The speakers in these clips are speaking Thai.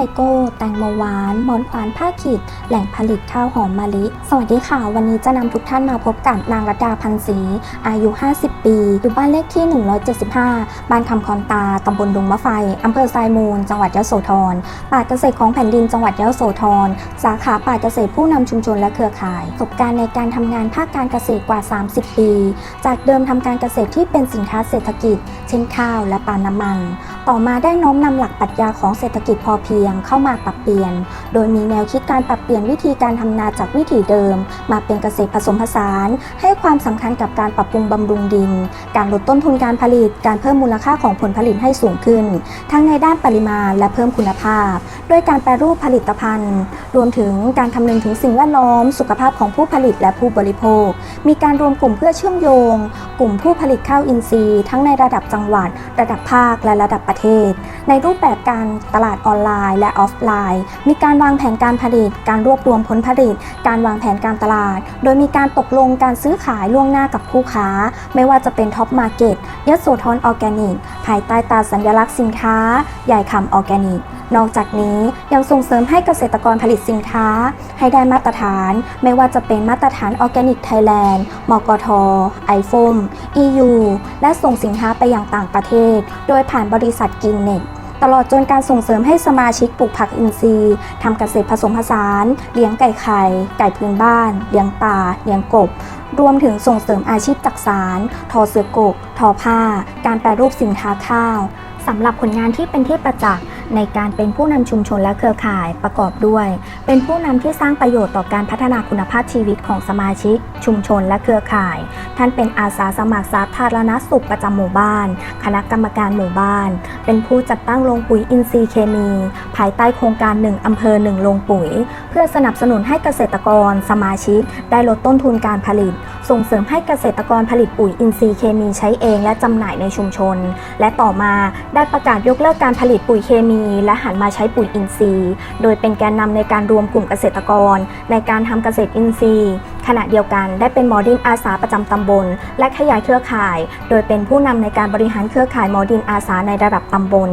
ไฟโก้ แตงโมหวาน หมอนขวานผ้าขีด แหล่งผลิตข้าวหอมมะลิ สวัสดีค่ะ วันนี้จะนำทุกท่านมาพบกับนางรัตดาพันศรีอายุ 50 ปีอยู่บ้านเลขที่ 175 บ้านคำคอนตาตำบลดงมะไฟอำเภอทรายมูล จังหวัดยะโสธร ป่าเกษตรของแผ่นดินจังหวัดยะโสธร สาขาป่าเกษตรผู้นำชุมชนและเครือข่ายประสบการณ์ในการทำงานภาคการเกษตรกว่า 30 ปี จากเดิมทำการเกษตรที่เป็นสินค้าเศรษฐกิจ เช่นข้าวและปาล์มน้ำมัน ต่อมาได้น้อมนำหลักปรัชญาของเศรษฐกิจพอเพียงเข้ามาปรับเปลี่ยน โดยมีแนวคิดการปรับเปลี่ยนวิธีการทำนาจากวิถีเดิม มาเป็นเกษตรผสมผสาน ให้ความสำคัญกับการปรับปรุงบำรุงดิน การลดต้นทุนการผลิต การเพิ่มมูลค่าของผลผลิตให้สูงขึ้น ทั้งในด้านปริมาณและเพิ่มคุณภาพ ด้วยการแปรรูปผลิตภัณฑ์ รวมถึงการคำนึงถึงสิ่งแวดล้อม สุขภาพของผู้ผลิตและผู้บริโภค มีการรวมกลุ่มเพื่อเชื่อมโยง กลุ่มผู้ผลิตข้าวอินทรีย์ ทั้งในระดับจังหวัด ระดับภาคและระดับประเทศ ในรูปแบบการตลาดออนไลน์และออฟไลน์ มีการวางแผนการผลิต การรวบรวมผลผลิต การวางแผนการตลาด โดยมีการตกลงการซื้อขายล่วงหน้ากับคู่ค้า ไม่ว่าจะเป็นท็อปมาร์เก็ตยโสธรออร์แกนิก ภายใต้ตราสัญลักษณ์สินค้า ใหญ่คำออร์แกนิกนอกจากนี้ยังส่งเสริมให้เกษตรกรผลิตสินค้า ให้ได้มาตรฐาน ไม่ว่าจะเป็นมาตรฐานออร์แกนิกไทยแลนด์ มกท ไอโฟม EU และส่งสินค้าไปยังต่างประเทศ โดยผ่านบริษัทกินเน็ต ตลอดจนการส่งเสริมให้สมาชิกปลูกผักอินทรีย์ทำเกษตรผสมผสาน เลี้ยงไก่ไข่ ไก่พื้นบ้าน เลี้ยงปลา เลี้ยงกบ รวมถึงส่งเสริมอาชีพจักสาร ทอเสือกก ทอผ้า การแปรรูปสินค้าข้าว สำหรับผลงานที่เป็นที่ประจักษ์ในการเป็นผู้นำชุมชนและเครือข่ายประกอบด้วย เป็นผู้นำที่สร้างประโยชน์ต่อการพัฒนาคุณภาพชีวิตของสมาชิก ชุมชนและเครือข่าย ท่านเป็นอาสาสมัครสาธารณสุขประจำหมู่บ้าน คณะกรรมการหมู่บ้าน เป็นผู้จัดตั้งโรงปุ๋ยอินทรีย์เคมี ภายใต้โครงการ 1อำเภอ 1 โรงปุ๋ย เพื่อสนับสนุนให้เกษตรกร สมาชิก ได้ลดต้นทุนการผลิต ส่งเสริมให้เกษตรกรผลิตปุ๋ยอินทรีย์เคมีใช้เองและจำหน่ายในชุมชน และต่อมาได้ประกาศยกเลิกการผลิตปุ๋ยเคมี และหันมาใช้ปุ๋ยอินทรีย์ โดยเป็นแกนนำในการรวมกลุ่มเกษตรกร ในการทำเกษตรอินทรีย์ ขณะเดียวกันได้เป็นหมอดินอาสาประจำตำบล และขยายเครือข่าย โดยเป็นผู้นำในการบริหารเครือข่ายหมอดินอาสาในระดับตำบล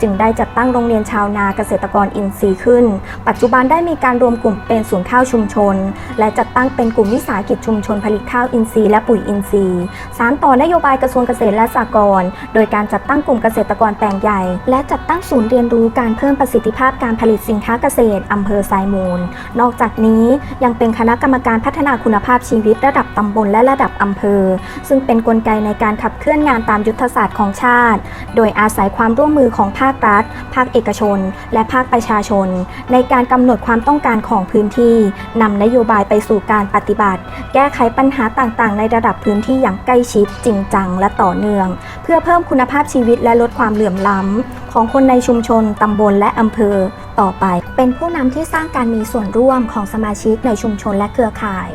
จึงได้จัดตั้งโรงเรียนชาวนาเกษตรกรอินทรีย์ขึ้น ปัจจุบันได้มีการรวมกลุ่มเป็นศูนย์ข้าวชุมชน และจัดตั้งเป็นกลุ่มวิสาหกิจชุมชนผลิตข้าวอินทรีย์และปุ๋ยอินทรีย์สารต่อนโยบายกระทรวงเกษตรและสหกรณ์โดยการจัดตั้งกลุ่มเกษตรกรแปลงใหญ่ และจัดตั้งศูนย์เรียนรู้การเพิ่มประสิทธิภาพการผลิตสินค้าเกษตรอำเภอทรายมูล นอกจากนี้ยังเป็นคณะกรรมการพัฒนาคุณภาพชีวิตระดับตำบลและระดับอำเภอ ซึ่งเป็นนกลไกในการขับเคลื่อนงานตามยุทธศาสตร์ของชาติ โดยอาศัยความร่วมมือของภาครัฐ ภาคเอกชน และภาคประชาชน ในการกำหนดความต้องการของพื้นที่นำนโยบายไปสู่การปฏิบัติ แก้ไขปัญหาต่างๆ ในระดับพื้นที่อย่างใกล้ชิด จริงจัง และต่อเนื่อง เพื่อเพิ่มคุณภาพชีวิตและลดความเหลื่อมล้ำของคนในชุมชนตำบลและอำเภอต่อไป เป็นผู้นำที่สร้างการมีส่วนร่วมของสมาชิกในชุมชนและเครือข่าย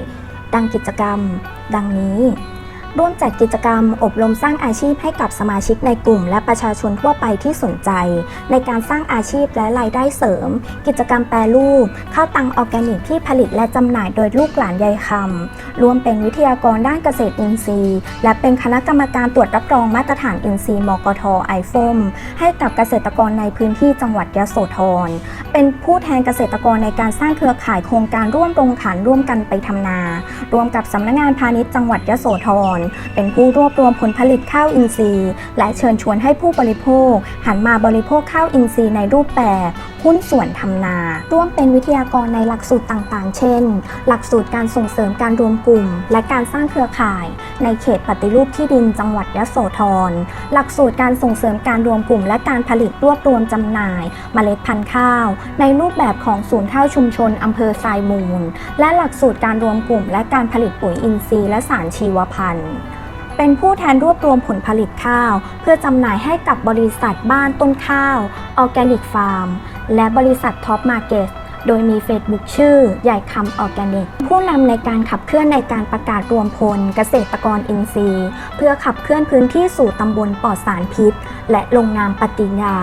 ดังกิจกรรม ดังนี้ ร่วมจัดกิจกรรมอบรมสร้างอาชีพให้กับสมาชิกในกลุ่ม และประชาชนทั่วไปที่สนใจ ในการสร้างอาชีพและรายได้เสริม กิจกรรมแปรรูปข้าวตังออร์แกนิกที่ผลิตและจำหน่ายโดยลูกหลานยายคำรวมเป็นวิทยากรด้านเกษตรอินทรีย์ และเป็นคณะกรรมการตรวจรับรองมาตรฐานอินทรีย์มกทไอโฟมให้กับเกษตรกรในพื้นที่จังหวัดยะโสธรเป็นผู้แทนเกษตรกรในการสร้างเครือข่ายโครงการร่วมโรงขันร่วมกันไปทำนา รวมกับสำนักงานพาณิชย์จังหวัดยะโสธรเป็นผู้รวบรวมผลผลิตข้าวอินทรีย์ และเชิญชวนให้ผู้บริโภค หันมาบริโภคข้าวอินทรีย์ในรูปแบบหุ้นส่วนทำนา ร่วมเป็นวิทยากรในหลักสูตรต่างๆ เช่น หลักสูตรการส่งเสริมการรวมกลุ่ม และการสร้างเครือข่าย ในเขตปฏิรูปที่ดินจังหวัดยะโสธร หลักสูตรการส่งเสริมการรวมกลุ่ม และการผลิตรวบรวมจำหน่าย เมล็ดพันธุ์ข้าว ในรูปแบบของศูนย์ข้าวชุมชนอำเภอทรายมูล และหลักสูตรการรวมกลุ่ม และการผลิตปุ๋ยอินทรีย์และสารชีวพันธุ์เป็นผู้แทนรวบรวมผลผลิตข้าว เพื่อจำหน่ายให้กับบริษัทบ้านต้นข้าวออร์แกนิกฟาร์ม และบริษัทท็อปมาร์เก็ตโดยมี Facebook ชื่อใหญ่คำออร์แกนิก ผู้นำในการขับเคลื่อนในการประกาศรวมพลเกษตรกรอินทรีย์ เพื่อขับเคลื่อนพื้นที่สู่ตำบลปลอดสารพิษ และลงนามปฏิญญา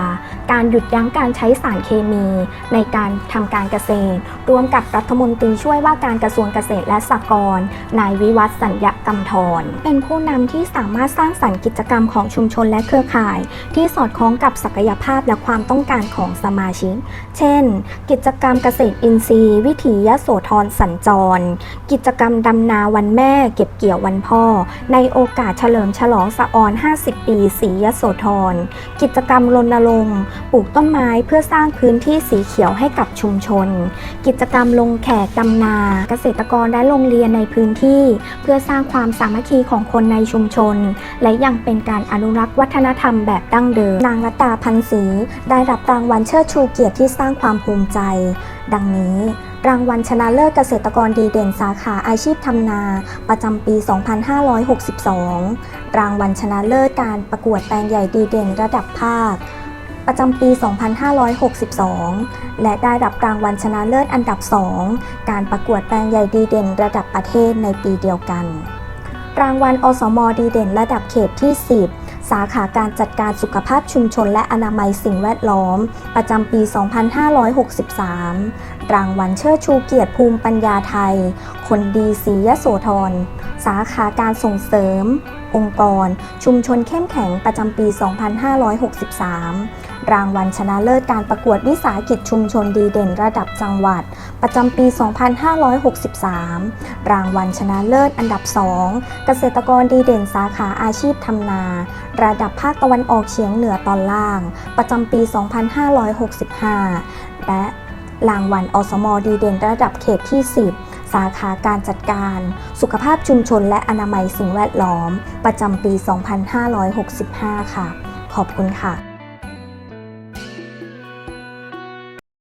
การหยุดยั้งการใช้สารเคมี ในการทำการเกษตร รวมกับรัฐมนตรีช่วยว่าการกระทรวงเกษตรและสหกรณ์นายวิวัฒน์สัญญกรรมธรเป็นผู้นำที่สามารถสร้างสรรค์กิจกรรมของชุมชนและเครือข่าย ที่สอดคล้องกับศักยภาพและความต้องการของสมาชิก เช่น กิจกรรมเกษตรอินทรีย์ วิถียโสธรสัญจร กิจกรรมดำนาวันแม่ เก็บเกี่ยววันพ่อ ในโอกาสเฉลิมฉลองสะออน 50 ปีศรียโสธรกิจกรรมรณรงค์ ปลูกต้นไม้เพื่อสร้างพื้นที่สีเขียวให้กับชุมชน กิจกรรมลงแขกดำนา เกษตรกรและโรงเรียนในพื้นที่ เพื่อสร้างความสามัคคีของคนในชุมชน และยังเป็นการอนุรักษ์วัฒนธรรมแบบดั้งเดิม นางรัตดาพันศรีได้รับรางวัลเชิดชูเกียรติที่สร้างความภูมิใจ ดังนี้รางวัลชนะเลิศเกษตรกรดีเด่นสาขาอาชีพทำนา ประจำปี 2562 รางวัลชนะเลิศการประกวดแปลงใหญ่ดีเด่นระดับภาค ประจำปี 2562 และได้รับรางวัลชนะเลิศอันดับ 2 การประกวดแปลงใหญ่ดีเด่นระดับประเทศในปีเดียวกัน รางวัลอสมดีเด่นระดับเขตที่ 10 สาขาการจัดการสุขภาพชุมชนและอนามัยสิ่งแวดล้อม ประจำปี 2563 รางวัลเชิดชูเกียรติภูมิปัญญาไทย คนดีศรียโสธร สาขาการส่งเสริม องค์กร ชุมชนเข้มแข็งประจำปี 2563 รางวัลชนะเลิศการประกวดวิสาหกิจชุมชนดีเด่นระดับจังหวัด ประจำปี 2563 รางวัลชนะเลิศอันดับ 2 เกษตรกรดีเด่นสาขาอาชีพทำนา ระดับภาคตะวันออกเฉียงเหนือตอนล่าง ประจำปี 2565 และ รางวัลอสมดีเด่นระดับเขตที่ 10 สาขาการจัดการ สุขภาพชุมชนและอนามัยสิ่งแวดล้อม ประจำปี 2565 ค่ะ ขอบคุณค่ะ